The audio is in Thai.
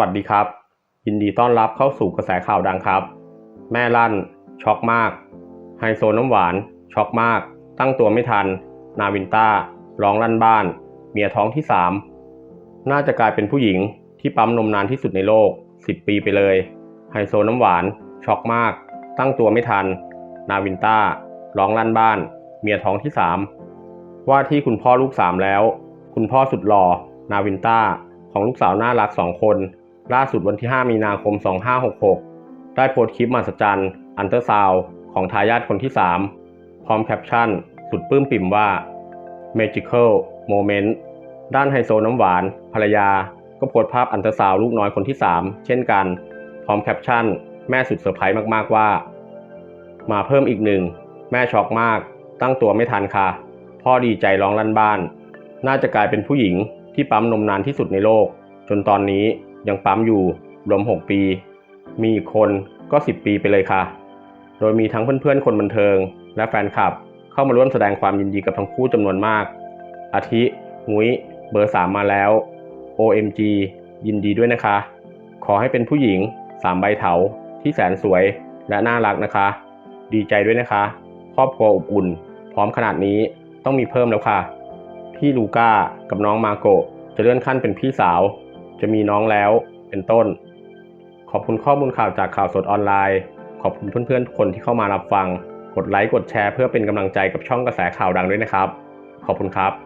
วัสดีครับ ยินดีต้อนรับเข้าสู่กระแสข่าวดังครับ แม่ลั่น ช็อกมาก ไฮโซน้ำหวาน ช็อกมาก ตั้งตัวไม่ทัน นาวินต้าร้องลั่นบ้าน เมียท้องที่ 3 น่าจะกลายเป็นผู้หญิงที่ปั๊มนมนานที่สุดในโลก 10 ปีไปเลย ไฮโซน้ำหวาน ช็อกมาก ตั้งตัวไม่ทัน นาวินต้าร้องลั่นบ้าน เมียท้องที่ 3 ว่าที่คุณพ่อลูกสามแล้ว คุณพ่อสุดหล่อ นาวินต้าของลูกสาวน่ารักสองคน ล่าสุดวันที่ 5 มีนาคม 2566 ได้โพสต์คลิปมหัศจรรย์อันเตอร์ซาวของทายาทคนที่ 3 พร้อมแคปชั่น สุดปลื้มปิ่มว่า Magical Moment ด้านไฮโซน้ำหวาน ภรรยา ก็โพสต์ภาพอันเตอร์ซาวลูกน้อยคนที่ 3 เช่นกัน พร้อมแคปชั่น แม่สุดเซอร์ไพรส์มากๆว่า มาเพิ่มอีกหนึ่ง แม่ช็อกมาก ตั้งตัวไม่ทันค่ะ พ่อดีใจร้องลั่นบ้าน น่าจะกลายเป็นผู้หญิงที่ปั๊มนมนานที่สุดในโลก จนตอนนี้ ยังปั๊มอยู่รวม 6 ปี มีอีกคนก็ 10 ปีไปเลยค่ะ โดยมีทั้งเพื่อนๆ คนบันเทิง และแฟนคลับเข้ามาร่วมแสดงความยินดีกับทั้งคู่จำนวนมาก อาทิงุ้ยเบอร์3มมาแล้ว OMG ยินดีด้วยนะคะ ขอให้เป็นผู้หญิง3ใบเถาที่แสนสวยและน่ารักนะคะ ดีใจด้วยนะคะ ครอบครัวอบอุ่น พร้อมขนาดนี้ต้องมีเพิ่มแล้วค่ะ พี่ลูก้ากับน้องมาโกจะเลื่อนขั้นเป็นพี่สาว จะมีน้องแล้วเป็นต้น ขอบคุณข้อมูลข่าวจากข่าวสดออนไลน์ ขอบคุณเพื่อนๆทุกคนที่เข้ามารับฟัง กดไลค์กดแชร์เพื่อเป็นกำลังใจกับช่องกระแสข่าวดังด้วยนะครับ ขอบคุณครับ